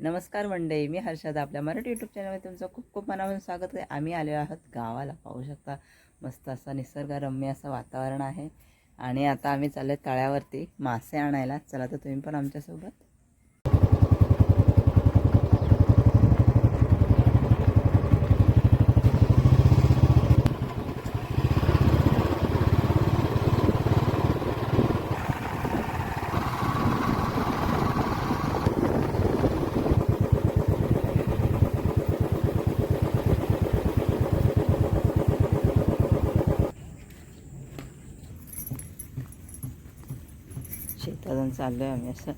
नमस्कार मंडळी मी हर्षद. आपल्या मराठी यूट्यूब चॅनलमध्ये तुमचं खूप खूप मनापासून स्वागत आहे. आम्ही आलेलो आहोत गावाला. पाहू शकता मस्त असं निसर्गरम्य असं वातावरण आहे. आणि आता आम्ही चाललो तळ्यावरती मासे आणायला. चला तर तुम्ही पण आमच्यासोबत शेतातून चाललो आहे आम्ही असं.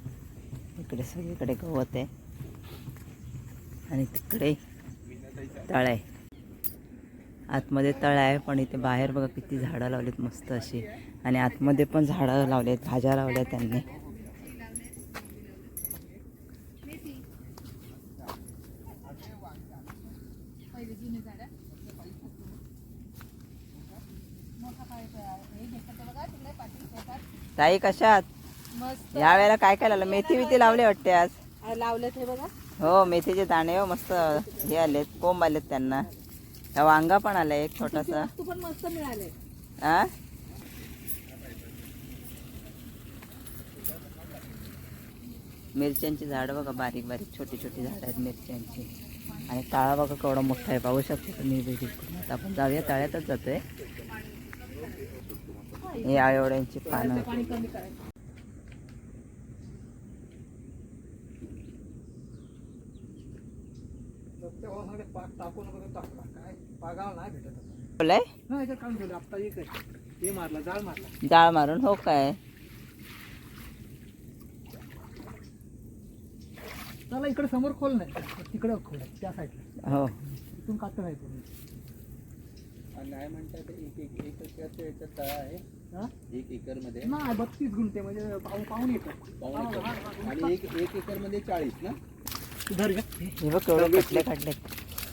इकडे सगळीकडे गवत आहे. आणि तिकडे तळ आहे. आतमध्ये तळ आहे पण इथे बाहेर बघा किती झाडं लावलीत मस्त अशी. आणि आतमध्ये पण झाडं लावलेत भाज्या लावल्या त्यांनी. ताई कशात मस्त. या वेळेला काय काय लावलं? मेथी बिथी लावली वाटते आज. लावलं ते बघा. हो मेथीचे दाणे हो मस्त हे आलेत कोंब आलेत त्यांना. त्या वांगा पण आला एक छोटासा. तू पण मस्त मिळाले. आ? मिरच्यांची झाडं बघा बारीक बारीक छोटी छोटी झाडं आहेत मिरच्यांची. आणि ताळा बघा केवढा मोठा आहे पाहू शकतो तुम्ही आता आपण जाऊया तळ्यातच जातोय. हे आवड्यांची पानं. वगैरे टाकला काय? पागाव नाही भेटत आता. बोलाय नाही याच्यात काढून ठेवलं आता एक आहे. हे मारला जाळ मारला. जाळ मारून हो काय? चला इकडे समोर खोल नाही. तिकडे खोल आहे त्या साईडला. हो. इथून काढता नाही तुम्ही नाही म्हणतात एक एक एक एकरच्या याच्यात तळा आहे. हा? एक एकरमध्ये नाही बत्तीस गुंठे म्हणजे येतं. पाऊण एकर आणि एक एक एकरमध्ये चाळीस ना? धर हे बघ केवढे कटले काढले.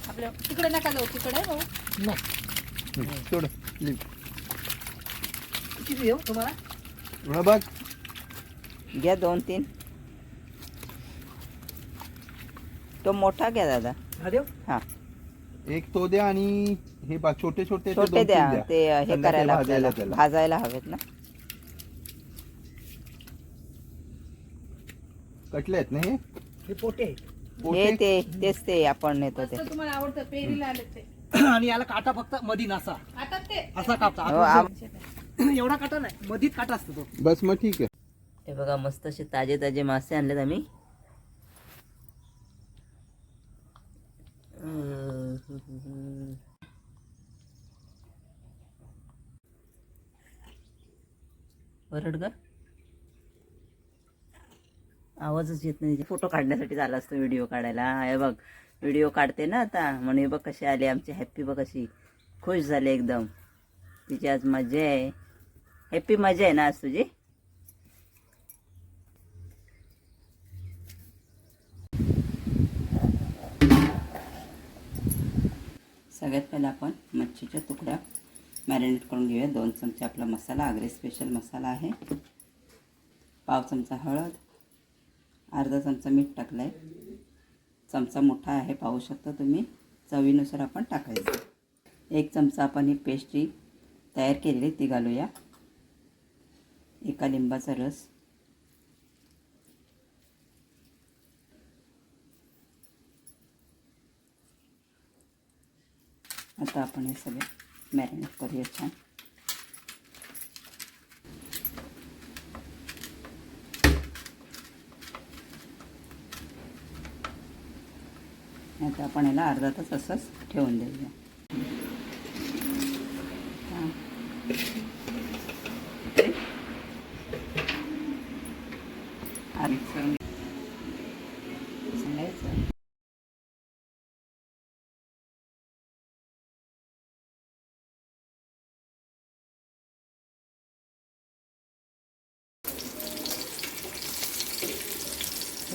आपल्या तिकडे नका जाऊ तिकडे सोड किती देऊ तुम्हाला? बघ. घ्या दोन तीन. तो मोठा घ्या दादा. हा देऊ? हा. एक तो द्या आणि हे बा छोटे छोटे ते छोटे दोन-तीन द्या ते हे संध्याकाळी करायला भाजायला आपल्याला त्याला. भाजायला हवेत ना. कटले आहेत ना हे? हे पोटे आहेत. हे ते तेच ते आपण नेतो ते. तुम्हाला आवडतं पेरीला आले ते. आणि याला काटा फक्त मधी नसा आता ते. असा कापता हो, एवढा काटा नाही मधीत काटा असतो तो. बस मग ठीक आहे. हे बघा मस्त असे ताजे ताजे मासे आणलेत आम्ही. बरड ग? आवाजच येत नाही. फोटो काढण्यासाठी झाला असतो व्हिडिओ काढायला. हे बघ व्हिडिओ काढते ना आता. म्हणून हे बघ कशी आली आमची हॅप्पी बघ कशी. खुश झाली एकदम. तिची आज मजा आहे. हॅप्पी मजा आहे ना आज तुझी? सगळ्यात पहिला आपण मच्छीच्या तुकड्या मॅरिनेट करून घेऊया. दोन चमचे आपला मसाला आगरे स्पेशल मसाला आहे. पाव चमचा हळद. अर्धा चमचा मीठ टाकलं आहे चमचा मोठा आहे पाहू शकता तुम्ही. चवीनुसार आपण टाकायचं. एक चमचा आपण ही पेस्ट्री तयार केलेली ती घालूया. एका लिंबाचा रस. आता आपण हे सगळे मॅरिनेट करूया छान. आता आपण याला अर्धा तास असंच ठेवून देऊया. सांगायचं.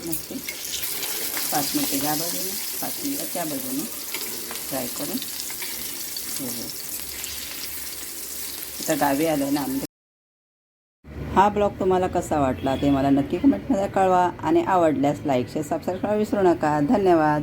नक्की पाच मिनटं या बाजूने पाच मिनटं त्या बाजूने फ्राय करून ठेवू आता गावी आलो ना आमच्या हा ब्लॉग तुम्हाला कसा वाटला ते मला नक्की कमेंटमध्ये कळवा आणि आवडल्यास लाईक शेअर सबस्क्राईब करायला विसरू नका. धन्यवाद.